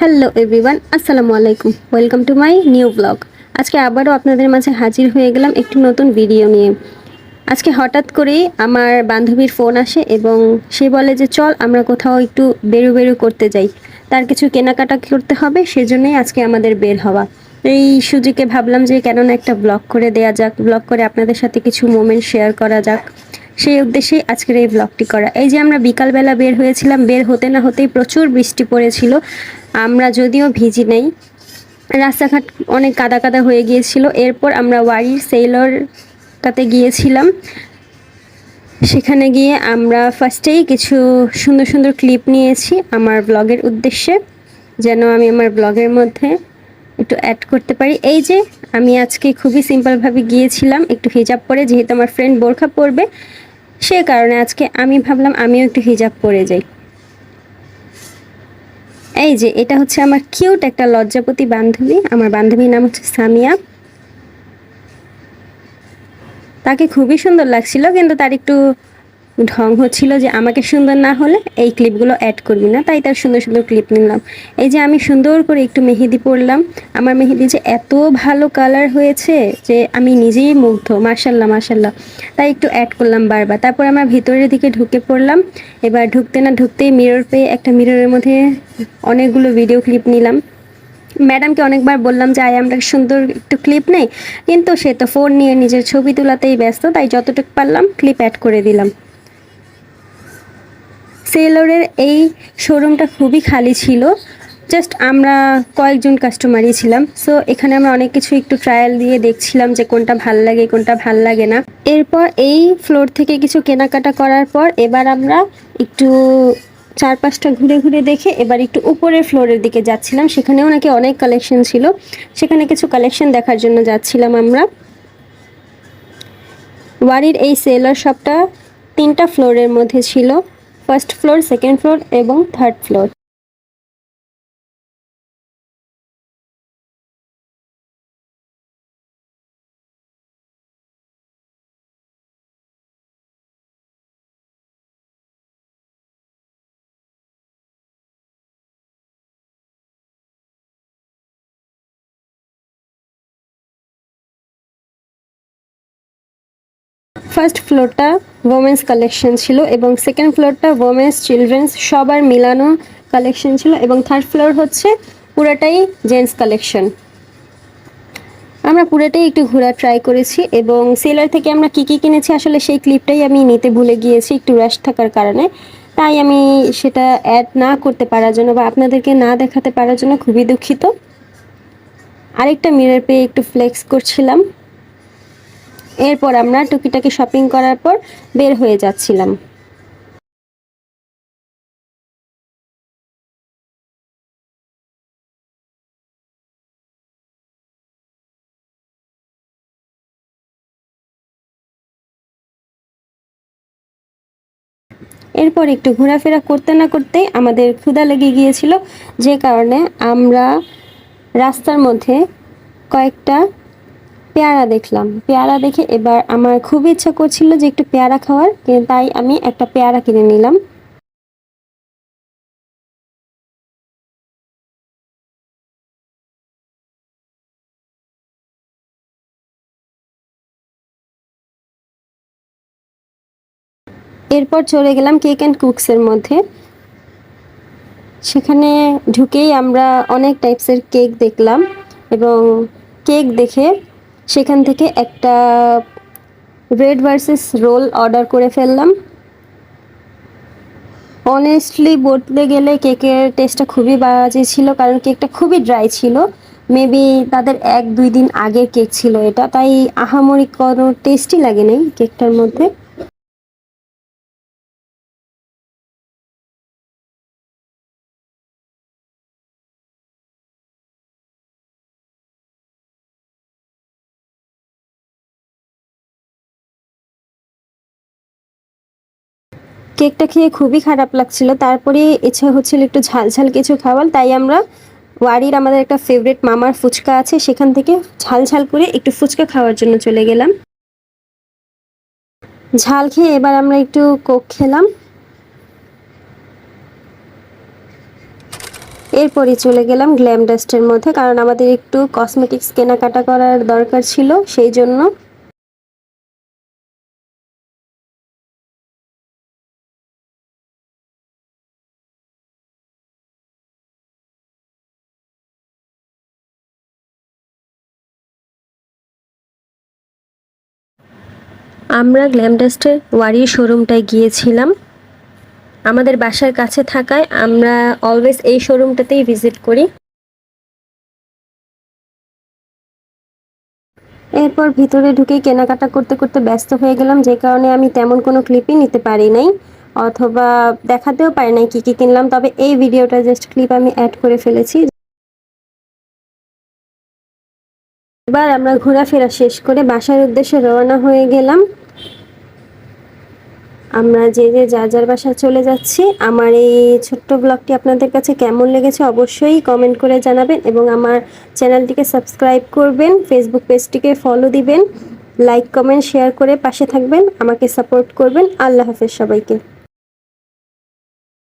Hello everyone, আসসালামু আলাইকুম। Welcome to my new blog. আজকে আবারও আপনাদের মাঝে হাজির হয়ে গেলাম একটি নতুন ভিডিও নিয়ে। আজকে হঠাৎ করেই আমার বান্ধবীর ফোন আসে এবং সে বলে যে, চল আমরা কোথাও একটু বেরু বেরু করতে যাই। তার কিছু কেনাকাটা করতে হবে, সেজন্যই আজকে আমাদের বের হওয়া। এই সুযোগে ভাবলাম যে, কেননা একটা ব্লগ করে দেয়া যাক, ব্লগ করে আপনাদের সাথে কিছু মোমেন্ট শেয়ার করা যাক। সেই উদ্দেশ্যেই আজকের এই ব্লগটি করা। এই যে আমরা বিকালবেলা বের হয়েছিলাম, বের হতে না হতেই প্রচুর বৃষ্টি পড়েছিল। আমরা যদিও ভিজি নেই। রাস্তাঘাট অনেক কাদা কাদা হয়ে গিয়েছিল। এরপর আমরা ওয়ারির সেইলরটাতে গিয়েছিলাম। সেখানে গিয়ে আমরা ফার্স্টেই কিছু সুন্দর সুন্দর ক্লিপ নিয়েছি আমার ব্লগের উদ্দেশ্যে, যেন আমি আমার ব্লগের মধ্যে একটু অ্যাড করতে পারি। এই যে, আমি আজকে খুবই সিম্পলভাবে গিয়েছিলাম, একটু হিজাব পরে, যেহেতু আমার ফ্রেন্ড বোরখা পরবে, সে কারণে আজকে আমি ভাবলাম আমিও একটু হিজাব পরে যাই। এই যে, এটা হচ্ছে আমার কিউট একটা লজ্জাপতি বান্ধবী। আমার বান্ধবীর নাম হচ্ছে সামিয়া। তাকে খুবই সুন্দর লাগছিল, কিন্তু তার একটু ঢং হচ্ছিল যে আমাকে সুন্দর না হলে এই ক্লিপগুলো অ্যাড করবি না। তাই তার সুন্দর সুন্দর ক্লিপ নিলাম। এই যে আমি সুন্দর করে একটু মেহেদি পরলাম। আমার মেহেদি যে এত ভালো কালার হয়েছে যে আমি নিজেই মুগ্ধ। মার্শাল্লাহ মার্শাল্লাহ তাই একটু অ্যাড করলাম বারবার। তারপর আমার ভিতরের দিকে ঢুকে পড়লাম। এবার ঢুকতে না ঢুকতেই মিরর পেয়ে একটা মিররের মধ্যে অনেকগুলো ভিডিও ক্লিপ নিলাম। ম্যাডামকে অনেকবার বললাম যে, আয়, আমরা সুন্দর একটু ক্লিপ নেই। কিন্তু সে তো ফোন নিয়ে নিজের ছবি তোলাতেই ব্যস্ত। তাই যতটুকু পারলাম ক্লিপ অ্যাড করে দিলাম। সেলরের এই শোরুমটা খুবই খালি ছিল। জাস্ট আমরা কয়েকজন কাস্টমারই ছিলাম। সো এখানে আমরা অনেক কিছু একটু ট্রায়াল দিয়ে দেখছিলাম যে কোনটা ভালো লাগে, কোনটা ভালো লাগে না। এরপর এই ফ্লোর থেকে কিছু কেনাকাটা করার পর এবার আমরা একটু চারপাশটা ঘুরে ঘুরে দেখে এবার একটু উপরের ফ্লোরের দিকে যাচ্ছিলাম। সেখানেও নাকি অনেক কালেকশন ছিল। সেখানে কিছু কালেকশন দেখার জন্য যাচ্ছিলাম আমরা। ওয়ারির এই সেলার শপটা তিনটা ফ্লোরের মধ্যে ছিল। ফার্স্ট ফ্লোর সেকেন্ড ফ্লোর এবং থার্ড ফ্লোর ফার্স্ট ফ্লোরটা ওমেন্স কালেকশন ছিল এবং সেকেন্ড ফ্লোরটা ওমেন্স চিলড্রেন্স সবার মিলানো কালেকশন ছিল এবং থার্ড ফ্লোর হচ্ছে পুরাটাই জেন্টস কালেকশন আমরা পুরোটাই একটু ঘোরা ট্রাই করেছি এবং সেলার থেকে আমরা কী কী কিনেছি আসলে সেই ক্লিপটাই আমি নিতে ভুলে গিয়েছি, একটু রাশ থাকার কারণে। তাই আমি সেটা অ্যাড না করতে পারার জন্য বা আপনাদেরকে না দেখাতে পারার জন্য খুবই দুঃখিত। আরেকটা মিরর পেয়ে একটু ফ্লেক্স করছিলাম। এরপর আমরা টুকিটাকি শপিং করার পর বের হয়ে যাচ্ছিলাম। এরপর একটু ঘোরাফেরা করতে না করতেই আমাদের ক্ষুধা লেগে গিয়েছিল, যে কারণে আমরা রাস্তার মধ্যে কয়েকটা পেয়ারা দেখলাম। পেয়ারা দেখে এবার আমার খুব ইচ্ছা করছিল যে একটু পেয়ারা খাওয়ার তাই আমি একটা পেয়ারা কিনে নিলাম। এরপর চলে গেলাম কেক অ্যান্ড কুকসের মধ্যে। সেখানে ঢুকেই আমরা অনেক টাইপসের কেক দেখলাম এবং কেক দেখে সেখান থেকে একটা রেড ভার্সেস রোল অর্ডার করে ফেললাম। অনেস্টলি বলতে গেলে কেকের টেস্টটা খুবই বাজে ছিল, কারণ কেকটা খুবই ড্রাই ছিল। মেবি তাদের এক দুই দিন আগের কেক ছিল এটা, তাই আহামরি কোনো টেস্টই লাগে নাই কেকটার মধ্যে। কেকটা খেয়ে খুবই খারাপ লাগছিল। তারপরে ইচ্ছা হচ্ছিল একটু ঝাল ঝাল কিছু খাওয়াল তাই আমরা ওয়ারির আমাদের একটা ফেভারিট মামার ফুচকা আছে, সেখান থেকে ঝাল ঝাল করে একটু ফুচকা খাওয়ার জন্য চলে গেলাম। ঝাল খেয়ে এবার আমরা একটু কোক খেলাম। এরপরই চলে গেলাম গ্ল্যাম ডাস্টের মধ্যে, কারণ আমাদের একটু কসমেটিক্স কেনাকাটা করার দরকার ছিল, সেই জন্য আমরা গ্ল্যামডাস্টের ওয়ারি শোরুমটায় গিয়েছিলাম। আমাদের বাসার কাছে থাকায় আমরা অলওয়েজ এই শোরুমটাতেই ভিজিট করি। এরপর ভিতরে ঢুকে কেনাকাটা করতে করতে ব্যস্ত হয়ে গেলাম, যে কারণে আমি তেমন কোনো ক্লিপই নিতে পারি নাই, অথবা দেখাতেও পারি নাই কী কী কিনলাম, তবে এই ভিডিওটা জাস্ট ক্লিপ আমি অ্যাড করে ফেলেছি। এবার আমরা ঘোরাফেরা শেষ করে বাসার উদ্দেশ্যে রওনা হয়ে গেলাম। আমরা যে যে যার যার বাসায় চলে যাচ্ছি, আমার এই ছোট্ট ব্লগটি আপনাদের কাছে কেমন লেগেছে অবশ্যই কমেন্ট করে জানাবেন এবং আমার চ্যানেলটিকে সাবস্ক্রাইব করবেন ফেসবুক পেজটিকে ফলো দিবেন লাইক কমেন্ট শেয়ার করে পাশে থাকবেন, আমাকে সাপোর্ট করবেন। আল্লাহ হাফেজ সবাইকে।